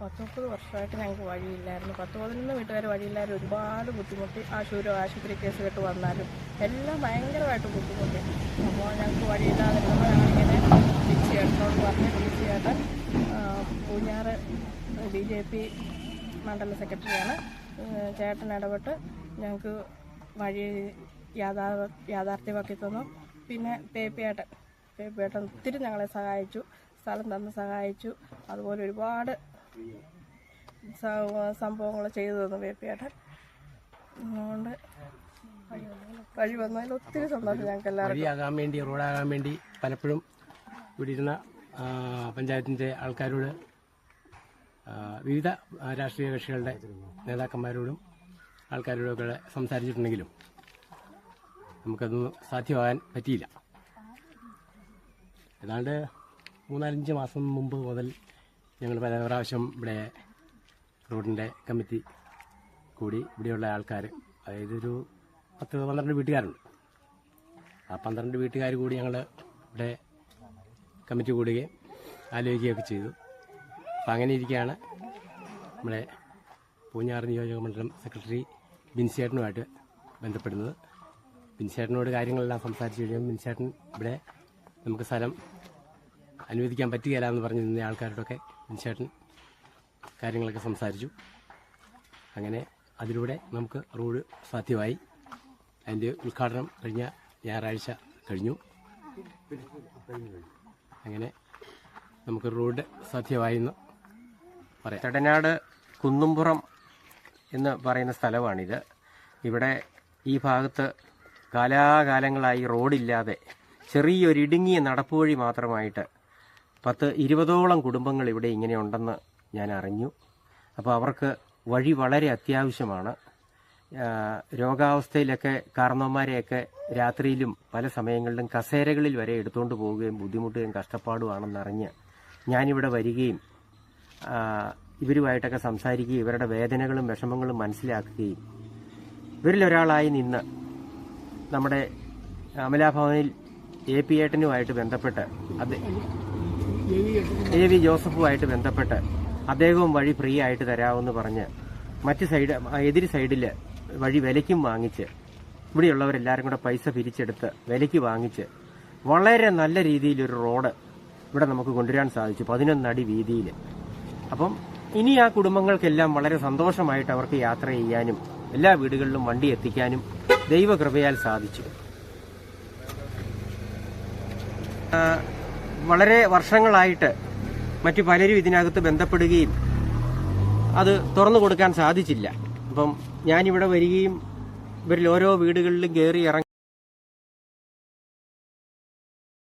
പത്ത് മുപ്പത് വർഷമായിട്ട് ഞങ്ങൾക്ക് വഴിയില്ലായിരുന്നു. പത്ത് പതിനൊന്ന് വീട്ടുകാർ വഴിയില്ലായിരുന്നു ഒരുപാട് ബുദ്ധിമുട്ടി ആശുപത്രി ആശുപത്രി കേസ് കേട്ട് വന്നാലും എല്ലാം ഭയങ്കരമായിട്ട് ബുദ്ധിമുട്ടി. അപ്പോൾ ഞങ്ങൾക്ക് വഴിയില്ലാതെ ഞങ്ങളിങ്ങനെ ബിജി ചേട്ടനോട് പറഞ്ഞ് ബിജി ചേട്ടൻ പൂഞ്ഞാറ് ബി ജെ പി മണ്ഡല സെക്രട്ടറിയാണ്. ചേട്ടൻ ഇടപെട്ട് ഞങ്ങൾക്ക് വഴി യാഥാ യാഥാർത്ഥ്യമാക്കി തന്നു. പിന്നെ പേപ്പിയേട്ടൻ പേപ്പിയേട്ടൻ ഒത്തിരി ഞങ്ങളെ സഹായിച്ചു. സ്ഥലം തന്ന് സഹായിച്ചു. അതുപോലെ ഒരുപാട് സംഭവങ്ങൾ ചെയ്തു തന്നു വേപ്പിയേട്ടൻ. അതുകൊണ്ട് വഴി വന്നതിൽ ഒത്തിരി സന്തോഷം ഞങ്ങൾക്ക് എല്ലാവർക്കും. വഴിയാകാൻ വേണ്ടി റോഡാകാൻ വേണ്ടി പലപ്പോഴും ഇവിടെ ഇരുന്ന പഞ്ചായത്തിന്റെ ആൾക്കാരോട് വിവിധ രാഷ്ട്രീയ കക്ഷികളുടെ നേതാക്കന്മാരോടും ആൾക്കാരോടൊക്കെ സംസാരിച്ചിട്ടുണ്ടെങ്കിലും നമുക്കതൊന്നും സാധ്യമാകാൻ പറ്റിയില്ല. ഏതാണ്ട് മൂന്നാലഞ്ച് മാസം മുമ്പ് മുതൽ ഞങ്ങൾ പല പ്രാവശ്യം ഇവിടെ റോഡിന്റെ കമ്മിറ്റി കൂടി ഇവിടെയുള്ള ആൾക്കാർ അതായത് ഒരു പത്ത് പന്ത്രണ്ട് വീട്ടുകാരുണ്ട്. ആ പന്ത്രണ്ട് വീട്ടുകാർ കൂടി ഞങ്ങൾ ഇവിടെ കമ്മിറ്റി കൂടുകയും ആലോചിക്കുകയൊക്കെ ചെയ്തു. അപ്പം അങ്ങനെ ഇരിക്കുകയാണ് നമ്മുടെ പൂഞ്ഞാറ് നിയോജക മണ്ഡലം സെക്രട്ടറി ബിൻസേട്ടനുമായിട്ട് ബന്ധപ്പെടുന്നത്. ബിൻസേട്ടനോട് കാര്യങ്ങളെല്ലാം സംസാരിച്ച് കഴിയുമ്പോൾ ബിൻസേട്ടൻ ഇവിടെ നമുക്ക് സ്ഥലം അനുവദിക്കാൻ പറ്റുകയില്ല എന്ന് പറഞ്ഞ് നിന്ന ആൾക്കാരോടൊക്കെ ബിൻസേട്ടൻ കാര്യങ്ങളൊക്കെ സംസാരിച്ചു. അങ്ങനെ അതിലൂടെ നമുക്ക് റോഡ് സാധ്യമായി. അതിന്റെ ഉദ്ഘാടനം കഴിഞ്ഞ ഞായറാഴ്ച കഴിഞ്ഞു. അങ്ങനെ നമുക്ക് റോഡ് സാധ്യമായെന്ന് പറയാം. ചടനാട് കുന്നുംപുറം എന്ന് പറയുന്ന സ്ഥലമാണിത്. ഇവിടെ ഈ ഭാഗത്ത് കാലാകാലങ്ങളായി റോഡില്ലാതെ ചെറിയൊരു ഇടുങ്ങിയ നടപ്പുവഴി മാത്രമായിട്ട് പത്ത് ഇരുപതോളം കുടുംബങ്ങൾ ഇവിടെ ഇങ്ങനെയുണ്ടെന്ന് ഞാൻ അറിഞ്ഞു. അപ്പോൾ അവർക്ക് വഴി വളരെ അത്യാവശ്യമാണ്. രോഗാവസ്ഥയിലൊക്കെ കാരണവന്മാരെയൊക്കെ രാത്രിയിലും പല സമയങ്ങളിലും കസേരകളിൽ വരെ എടുത്തുകൊണ്ട് പോവുകയും ബുദ്ധിമുട്ടുകയും കഷ്ടപ്പാടുമാണെന്നറിഞ്ഞ് ഞാനിവിടെ വരികയും ഇവരുമായിട്ടൊക്കെ സംസാരിക്കുകയും ഇവരുടെ വേദനകളും വിഷമങ്ങളും മനസ്സിലാക്കുകയും ഇവരിലൊരാളായി നിന്ന് നമ്മുടെ അമലാഭവനിൽ എ പി ഏട്ടനുമായിട്ട് ബന്ധപ്പെട്ട് അത് എ വി ജോസഫുമായിട്ട് ബന്ധപ്പെട്ട് അദ്ദേഹവും വഴി ഫ്രീ ആയിട്ട് തരാമെന്ന് പറഞ്ഞ് മറ്റ് സൈഡ് എതിര് സൈഡിൽ വഴി വിലയ്ക്കും വാങ്ങിച്ച് ഇവിടെയുള്ളവരെല്ലാവരും കൂടെ പൈസ പിരിച്ചെടുത്ത് വിലയ്ക്ക് വാങ്ങിച്ച് വളരെ നല്ല രീതിയിലൊരു റോഡ് ഇവിടെ നമുക്ക് കൊണ്ടുവരാൻ സാധിച്ചു പതിനൊന്നടി വീതിയിൽ അപ്പം ഇനി ആ കുടുംബങ്ങൾക്കെല്ലാം വളരെ സന്തോഷമായിട്ട് അവർക്ക് യാത്ര ചെയ്യാനും എല്ലാ വീടുകളിലും വണ്ടി എത്തിക്കാനും ദൈവകൃപയാൽ സാധിച്ചു. വളരെ വർഷങ്ങളായിട്ട് മറ്റു പലരും ഇതിനകത്ത് ബന്ധപ്പെടുകയും അത് തുറന്നു കൊടുക്കാൻ സാധിച്ചില്ല. അപ്പം ഞാനിവിടെ വരികയും ഇവരിൽ ഓരോ വീടുകളിലും കയറി ഇറങ്ങി